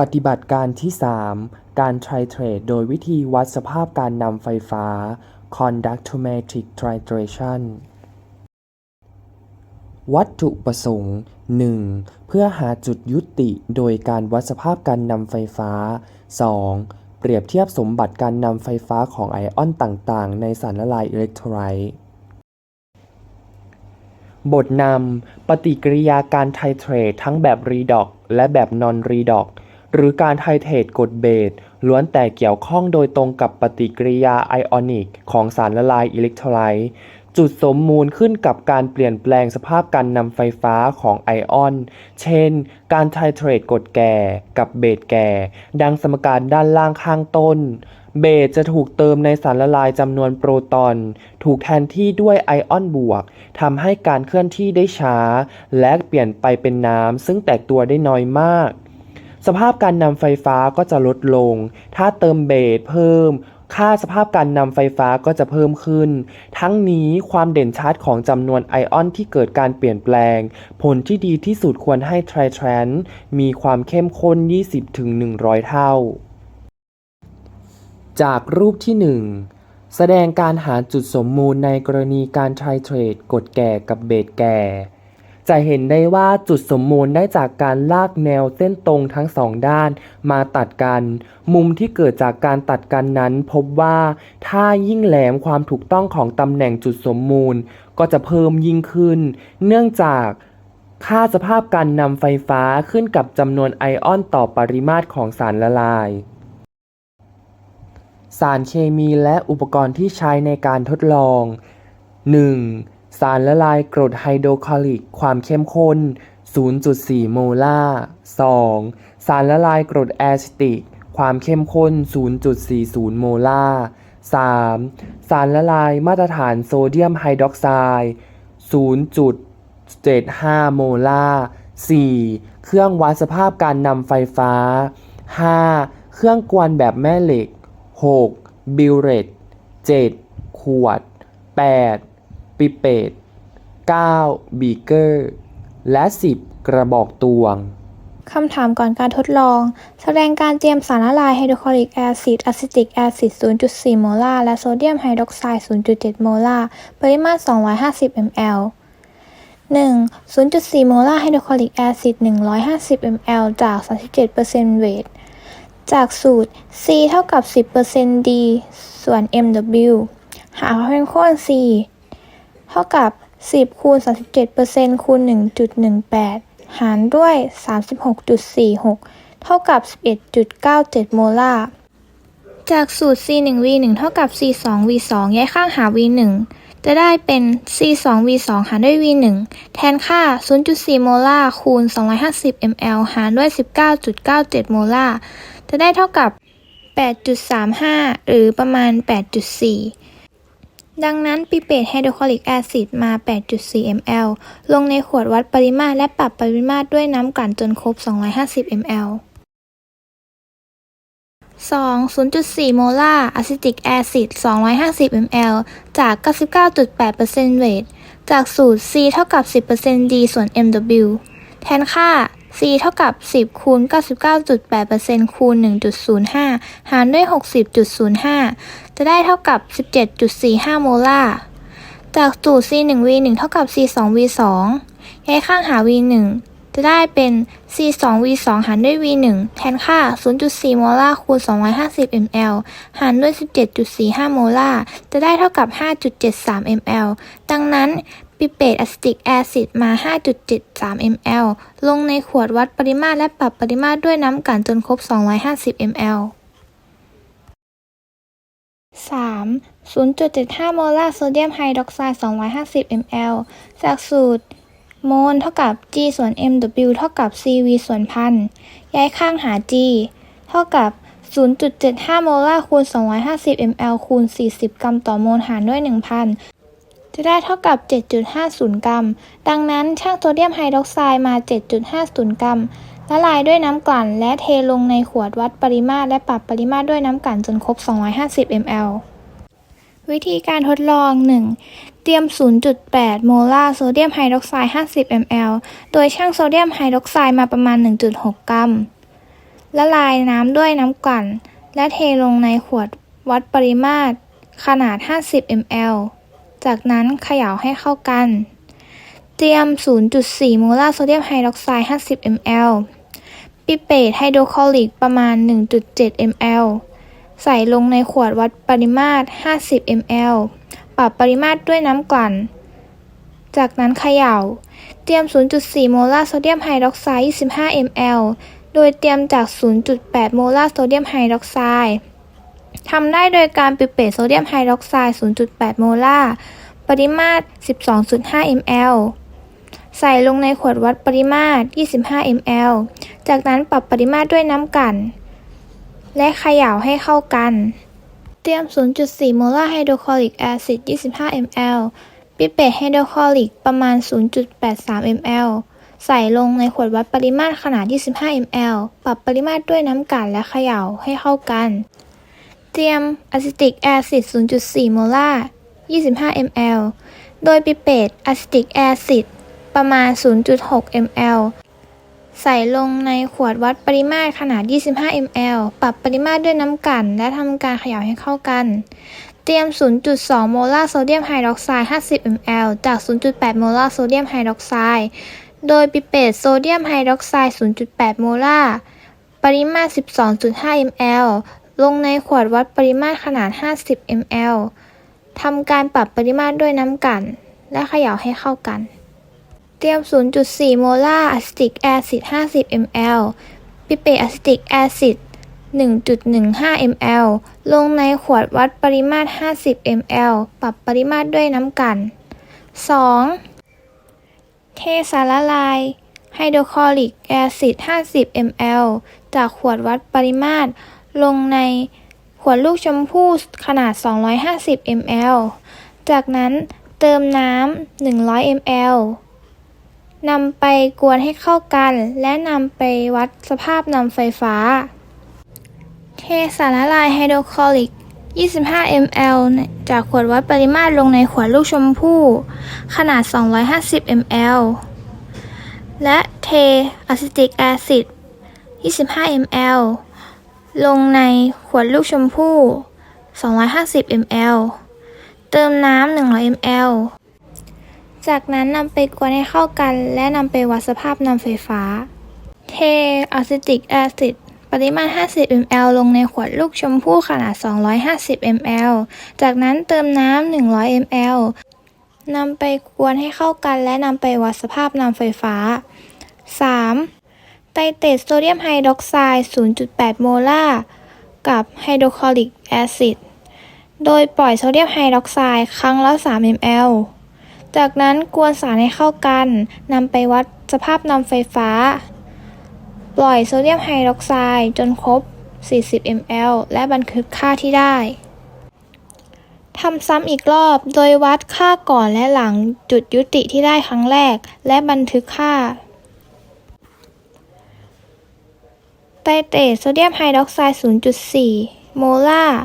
ปฏิบัติการที่ 3 การไทรเทรตโดยวิธีวัดสภาพการนำไฟฟ้า Conductometric Titration วัตถุประสงค์ 1. เพื่อหาจุดยุติโดยการวัดสภาพการนำไฟฟ้า 2. เปรียบเทียบสมบัติการนำไฟฟ้าของไอออนต่างๆ ในสารละลายอิเล็กโทรไลต์บทนำปฏิกิริยาการไทเทรตทั้งแบบรีดอกและแบบนอนรีดอก หรือการไทเทรตกรดเบสล้วนแต่เกี่ยวข้องโดยตรงกับปฏิกิริยาไอออนิกของสารละลายอิเล็กโทรไลต์จุดสมมูลขึ้นกับการเปลี่ยนแปลงสภาพการนำไฟฟ้าของไอออน เช่น การไทเทรตกรดแก่กับเบสแก่ ดังสมการด้านล่างข้างต้น เบสจะถูกเติมในสารละลายจำนวนโปรตอน ถูกแทนที่ด้วยไอออนบวก ทำให้การเคลื่อนที่ได้ช้า และเปลี่ยนไปเป็นน้ำซึ่งแตกตัวได้น้อยมาก สภาพการนำไฟฟ้าก็จะลดลง ถ้าเติมเบสเพิ่ม ค่าสภาพการนำไฟฟ้าก็จะเพิ่มขึ้น ทั้งนี้ความเด่นชัดของจำนวนไอออนที่เกิดการเปลี่ยนแปลง ผลที่ดีที่สุดควรให้ไทรทรนมีความเข้มข้น 20-100 เท่า จากรูปที่ 1แสดงการหาจุดสมมูลในกรณีการไทรเทรตกรดแก่กับเบสแก่ จะเห็นได้ว่าจุดสมมูลได้จากการลากแนวเส้นตรงทั้งสองด้านมาตัดกัน มุมที่เกิดจากการตัดกันนั้นพบว่าถ้ายิ่งแหลมความถูกต้องของตำแหน่งจุดสมมูล ก็จะเพิ่มยิ่งขึ้น เนื่องจากค่าสภาพการนำไฟฟ้าขึ้นกับจำนวนไอออนต่อปริมาตรของสารละลาย สารเคมีและอุปกรณ์ที่ใช้ในการทดลอง 1. สารละลายกรดไฮโดรคลอริกความเข้มข้น 0.4 โมลาร์ 2. สารละลายกรดแอซิติก ความเข้มข้น 0.40 โมลาร์ 3. สารละลายมาตรฐานโซเดียมไฮดรอกไซด์ 0.75 โมลาร์ 4. เครื่องวัดสภาพการนำไฟฟ้า 5. เครื่องกวนแบบแม่เหล็ก 6. บิลเรต 7. ขวด 8. ปิเปต 9. บีเกอร์ และ 10 กระบอกตวง คำถามก่อนการทดลอง แสดงการเตรียมสารละลายไฮโดรคลอริกแอซิดอะซิติกแอซิด 0.4 โมลาร์ และโซเดียมไฮดรอกไซด์ 0.7 โมลาร์ ปริมาตร 250 ml 1. 0.4 โมลาร์ไฮโดรคลอริกแอซิด 150 ml จาก 37%เวท จากสูตร C เท่ากับ 10% D ส่วน mW หาความเข้มข้น C เท่ากับ 10 คูณ 37%คูณ 1.18 หารด้วย 36.46 เท่ากับ 11.97 โมลาร์จากสูตร C1V1 เท่ากับ C2V2 ย้ายข้างหา V1 จะได้เป็น C2V2 หารด้วย V1 แทนค่า 0.4 โมลาร์คูณ 250 ml หารด้วย 19.97 โมลาร์จะได้เท่ากับ 8.35 หรือประมาณ 8.4 ดังนั้นปิเปตไฮโดรคลอริกแอซิดมา 8.4 ml ลงในขวดวัดปริมาตรและปรับปริมาตรด้วยน้ำกลั่นจนครบ 250 ml 2. 0.4 โมลาร์อะซิติกแอซิด 250 ml จาก 99.8%เวท จากสูตร C เท่ากับ 10% D ส่วน mW แทนค่า C เท่ากับ 10 คูณ 99.8%คูณ 1.05 หารด้วย 60.05 จะได้เท่ากับ 17.45 โมลาร์ จากสูตร C1V1 เท่ากับ C2V2 ย้ายข้างหา V1 จะได้เป็น C2V2 หารด้วย V1 แทนค่า 0.4 โมลาร์คูณ 250 ml หารด้วย 17.45 โมลาร์ จะได้เท่ากับ 5.73 ml ดังนั้นปิเปตอะซิติกแอซิดมา 5.73 ml ลงในขวดวัดปริมาตรและปรับปริมาตรด้วยน้ำกลั่นจนครบ 250 ml 3. 0.75 โมลาร์โซเดียมไฮดรอกไซด์ 250 ml จากสูตร โมลเท่ากับ G ส่วน mW เท่ากับ CV ส่วนพัน ย้ายข้างหา G เท่ากับ 0.75 โมลาร์คูณ 250 ml คูณ 40 กรัมต่อโมลหารด้วย 1,000 จะได้เท่ากับ 7.50 กรัม ดังนั้นช่างโซเดียมไฮดรอกไซด์มา 7.50 กรัม ละลายด้วยน้ำกลั่น และเทลงในขวดวัดปริมาตร และปรับปริมาตรด้วยน้ำกลั่นจนครบ 250 ml วิธีการทดลอง 1. เตรียม 0.8 โมลาร์โซเดียมไฮดรอกไซด์ 50 ml โดยช่างโซเดียมไฮดรอกไซด์มาประมาณ 1.6 กรัม ละลายน้ำด้วยน้ำกลั่น และเทลงในขวดวัดปริมาตร ขนาด 50 ml จากนั้นเขย่าให้เข้ากัน เตรียม 0.4 โมลาร์โซเดียมไฮดรอกไซด์ 50 ml ปิเปตไฮโดรคลอริกประมาณ 1.7 ml ใส่ลงในขวดวัดปริมาตร 50 ml ปรับปริมาตรด้วยน้ำกลั่น จากนั้นเขย่า เตรียม 0.4 โมลาร์โซเดียมไฮดรอกไซด์ 25 ml โดยเตรียมจาก 0.8 โมลาร์โซเดียมไฮดรอกไซด์ทำได้โดยการปิเปตโซเดียมไฮดรอกไซด์ 0.8 โมลาร์ ปริมาตร 12.5 ml ใส่ลงในขวดวัดปริมาตร 25 ml จากนั้นปรับปริมาตรด้วยน้ำกัน และเขย่าให้เข้ากัน เตรียม 0.4 โมลาร์ไฮโดรคลอริกแอซิด 25 ml ปิเปตไฮโดรคลอริกประมาณ 0.83 ml ใส่ลงในขวดวัดปริมาตรขนาด 25 ml ปรับปริมาตรด้วยน้ำกลั่นและเขย่าให้เข้ากัน เตรียมอะซิติกแอซิด 0.4 โมลาร์ 25 ml โดยปิเปตอะซิติกแอซิด ประมาณ 0.6 ml ใส่ลงในขวดวัดปริมาตรขนาด 25 ml ปรับปริมาตรด้วยน้ำกัน และทำการเขย่าให้เข้ากัน เตรียม 0.2 โมลาร์โซเดียมไฮดรอกไซด์ 50 ml จาก 0.8 โมลาร์โซเดียมไฮดรอกไซด์ โดยปิเปตโซเดียมไฮดรอกไซด์ 0.8 โมลาร์ ปริมาตร 12.5 ml ลงในขวดวัดปริมาตรขนาด 50 ml ทำการปรับปริมาตรด้วยน้ำกัน และเขย่าให้เข้ากัน เตรียม 0.4 โมลาร์อะซิติกแอซิด 50 ml ปิเปอะซิติกแอซิด 1.15 ml ลงในขวดวัดปริมาตร 50 ml ปรับปริมาตรด้วยน้ำกัน 2. เทสารละลายไฮโดรคลอริกแอซิด 50 ml จากขวดวัดปริมาตร ลงในขวดลูกชมพู่ขนาด 250 ml จากนั้นเติมน้ำ 100 ml นำไปกวนให้เข้ากัน และนำไปวัดสภาพนำไฟฟ้า เทสารละลายไฮโดรคลอริก 25 ml จากขวดวัดปริมาตรลงในขวดลูกชมพู่ ขนาด 250 ml และเทอะซิติกแอซิด 25 ml ลงในขวดลูกชมพู่ 250 ml เติมน้ำ 100 ml จากนั้นนำไปกวนให้เข้ากัน และนำไปวัดสภาพนำไฟฟ้า เทอะซิติกแอซิดปริมาตร50 ml ลงในขวดลูกชมพู่ขนาด 250 ml จากนั้นเติมน้ำ 100 ml นำไปกวนให้เข้ากันและนำไปวัดสภาพนำไฟฟ้า 3. ไตรเตตโซเดียมไฮดรอกไซด์ 0.8 โมลาร์ กับไฮโดรคลอริกแอซิด โดยปล่อยโซเดียมไฮดรอกไซด์ครั้งละ 3 ml จากนั้นกวนสารให้เข้ากันนำไปวัดสภาพนำไฟฟ้า ปล่อยโซเดียมไฮดรอกไซด์จนครบ 40 ml และบันทึกค่าที่ได้ทำซ้ำอีกรอบโดยวัดค่าก่อนและหลังจุดยุติที่ได้ครั้งแรก และบันทึกค่า ไตเตรตโซเดียมไฮดรอกไซด์ 0.4 โมลาร์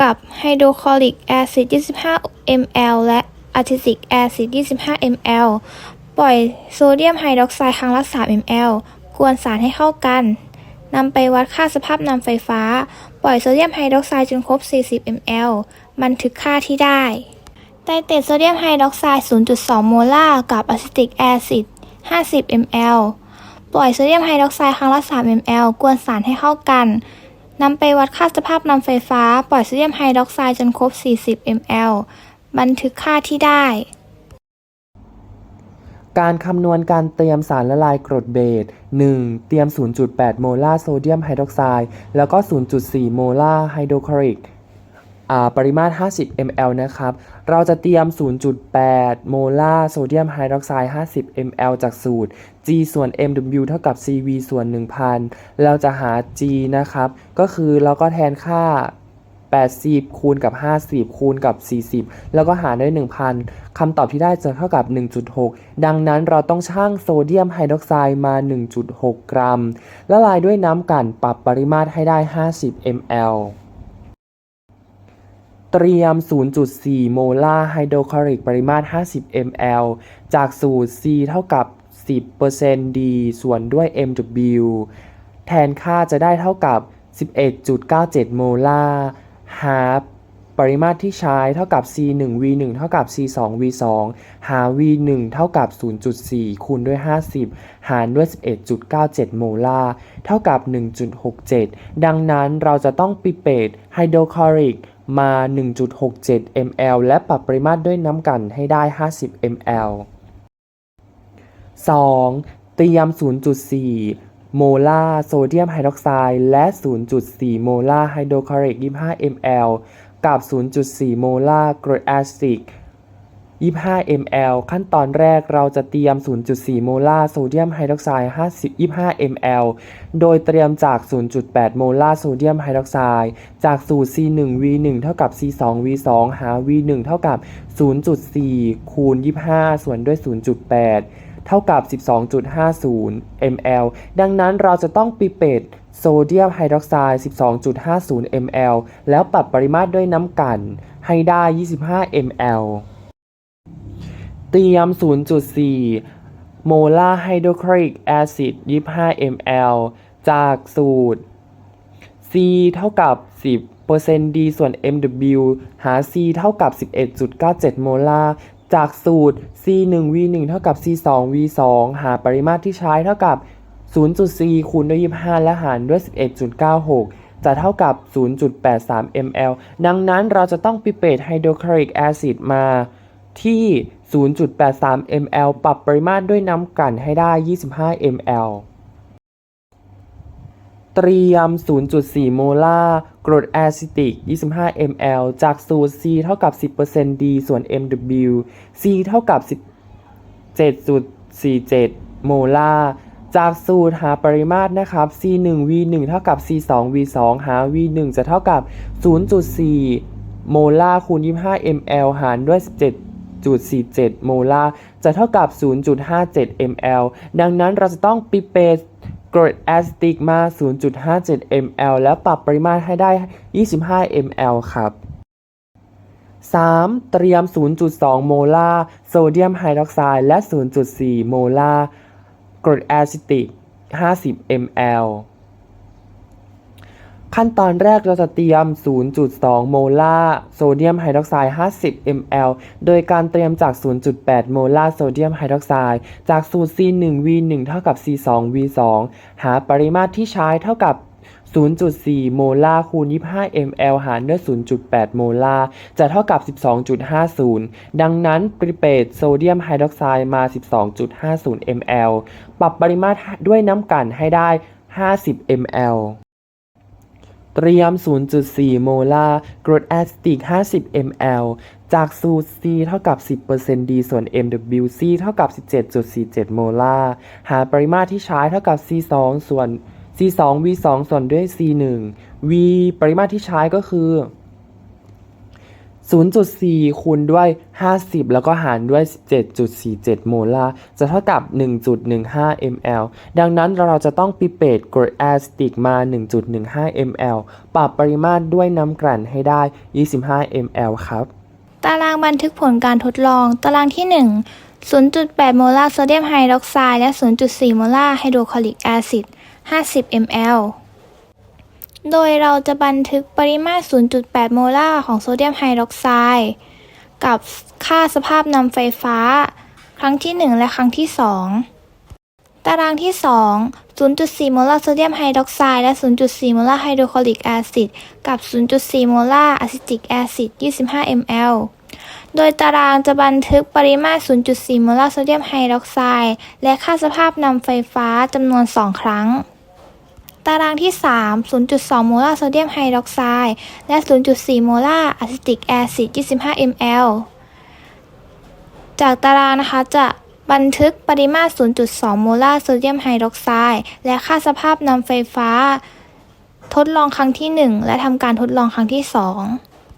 กับไฮโดรคลอริกแอซิด 25 ml และ อะซิติกแอซิด25 ml ปล่อยโซเดียมไฮดรอกไซด์ครั้งละ 3 ml กวนสารให้เข้ากันนำไปวัดค่าสภาพนำไฟฟ้า ปล่อยโซเดียมไฮดรอกไซด์จนครบ 40 ml บันทึกค่าที่ได้ไตเตรตโซเดียมไฮดรอกไซด์ 0.2 โมลาร์กับอะซิติกแอซิด50 ml ปล่อยโซเดียมไฮดรอกไซด์ครั้งละ 3 ml กวนสารให้เข้ากันนำไปวัดค่าสภาพนำไฟฟ้า ปล่อยโซเดียมไฮดรอกไซด์จนครบ 40 ml บันทึกค่าที่ได้ การคำนวณการเตรียมสารละลายกรดเบส 1. เตรียม 0.8 โมลาร์โซเดียมไฮดรอกไซด์ แล้วก็ 0.4 โมลาร์ไฮโดรคลอริกอ่าปริมาตร 50 ml นะครับ เราจะเตรียม 0.8 โมลาร์โซเดียมไฮดรอกไซด์ 50 ml จากสูตร G ส่วน mW เท่ากับ CV ส่วน 1,000 เราจะหา G นะครับ ก็คือเราก็แทนค่า 80 คูณกับ 50 คูณกับ 40 แล้วก็หารด้วย 1,000 คำตอบที่ได้จะเท่ากับ 1.6 ดังนั้นเราต้องชั่งโซเดียมไฮดรอกไซด์มา 1.6 กรัม ละลายด้วยน้ำกันปรับปริมาตรให้ได้ 50 ml เตรียม 0.4 โมลาร์ไฮโดรคลอริกปริมาตร 50 ml จากสูตร C เท่ากับ 10% D ส่วนด้วย mW แทนค่าจะได้เท่ากับ 11.97 โมลาร์ หาปริมาตรที่ใช้เท่ากับ C 1 V 1เท่ากับ C 2 V 2หา V 1เท่ากับ 0.4 คูณด้วย 50 หารด้วย 11.97 โมลาร์ เท่ากับ 1.67 ดังนั้นเราจะต้องปิเปตไฮโดรคลอริกมา 1.67 ml และปรับปริมาตรด้วยน้ำกันให้ได้ 50 ml 2. เตรียม 0.4 โมลาร์โซเดียมไฮดรอกไซด์และ 0.4 โมลาร์ไฮโดรคลอริก 25 ml กับ 0.4 โมลาร์กรดแอซิก25 ml ขั้นตอนแรกเราจะเตรียม 0.4 โมลาร์โซเดียมไฮดรอกไซด์50 25 ml โดยเตรียมจาก 0.8 โมลาร์โซเดียมไฮดรอกไซด์จากสูตร C1V1 เท่ากับ C2V2 หา V1 เท่ากับ 0.4 คูณ 25 ส่วนด้วย 0.8 เท่ากับ 12.50 ml ดังนั้นเราจะต้องปิเปตโซเดียมไฮดรอกไซด์ 12.50 ml แล้วปรับปริมาตรด้วยน้ำกันให้ได้ 25 ml เตรียม 0.4 โมลาร์ไฮโดรคลอริกแอซิด 25 ml จากสูตร C เท่ากับ 10% D ส่วน MW หา C เท่ากับ 11.97 โมลาร์ จากสูตร C1V1 เท่ากับ C2V2 หาปริมาตรที่ใช้เท่ากับ 0.4 คูณด้วย 25 และหารด้วย 11.96 จะเท่ากับ 0.83 ml ดังนั้นเราจะต้องปิเปตไฮโดรคลอริกแอซิดมาที่ 0.83 ml ปรับปริมาตรด้วยน้ำกลั่นให้ได้ 25 ml เตรียม 0.4 โมลาร์ กรดแอซิติก 25 ml จากสูตร C เท่ากับ 10% D ส่วน MW C เท่ากับ 17.47 โมลาร์จากสูตรหาปริมาตรนะครับ C1V1 เท่ากับ C2V2 หา V1 จะเท่ากับ 0.4 โมลาร์คูณ 25 ml หารด้วย 17.47 โมลาร์จะเท่ากับ 0.57 ml ดังนั้นเราจะต้องปิเปต กรดแอสติกมา 0.57 ml แล้วปรับปริมาตรให้ได้ 25 ml ครับ 3. เตรียม 0.2 โมลาร์โซเดียมไฮดรอกไซด์และ 0.4 โมลาร์กรดแอซิติก 50 ml ขั้นตอนแรกเราจะเตรียม 0.2 โมลาร์โซเดียมไฮดรอกไซด์ 50 ml โดยการเตรียมจาก 0.8 โมลาร์โซเดียมไฮดรอกไซด์จากสูตร C1V1 เท่ากับ C2V2 หาปริมาตรที่ใช้เท่ากับ 0.4 โมลาร์คูณ 25 ml หารด้วย 0.8 โมลาร์จะเท่ากับ 12.50 ดังนั้นปริเปตโซเดียมไฮดรอกไซด์มา 12.50 ml ปรับปริมาตรด้วยน้ำกันให้ได้ 50 ml เตรียม 0.4 โมลาร์กรดแอสติก 50 ml จากสูตร C เท่ากับ 10% D ส่วน MW C เท่ากับ 17.47 โมลาร์ หาปริมาตรที่ใช้เท่ากับ C2 ส่วน C2 V2 ส่วนด้วย C1 V ปริมาตรที่ใช้ก็คือ 0.4 คูณด้วย 50 แล้วก็หารด้วย 17.47 โมลาร์ จะเท่ากับ 1.15 ml ดังนั้นเราจะต้องปิเปตกรดแอสติกมา 1.15 ml ปรับปริมาตรด้วยน้ำกลั่นให้ได้ 25 ml ครับ ตารางบันทึกผลการทดลอง ตารางที่ 1 0.8 โมลาร์โซเดียมไฮดรอกไซด์และ 0.4 โมลาร์ไฮโดรคลอริกแอซิด 50 ml โดยเราจะบันทึกปริมาตร 0.8 โมลาร์ของโซเดียมไฮดรอกไซด์กับค่าสภาพนำไฟฟ้า ครั้งที่ 1 และครั้งที่ 2 ตารางที่ 2 0.4 โมลาร์โซเดียมไฮดรอกไซด์และ 0.4 โมลาร์ไฮโดรคลอริกแอซิดกับ 0.4 โมลาร์อะซิติกแอซิด 25 ml โดยตารางจะบันทึกปริมาตร 0.4 โมลาร์โซเดียมไฮดรอกไซด์และค่าสภาพนำไฟฟ้าจำนวน 2 ครั้ง ตารางที่ 3 0.2 โมลาร์โซเดียมไฮดรอกไซด์และ 0.4 โมลาร์อะซิติกแอซิด 25 ml จากตารางนะคะจะบันทึกปริมาตร 0.2 โมลาร์โซเดียมไฮดรอกไซด์และค่าสภาพนำไฟฟ้า ทดลองครั้งที่ 1 และทำการทดลองครั้งที่ 2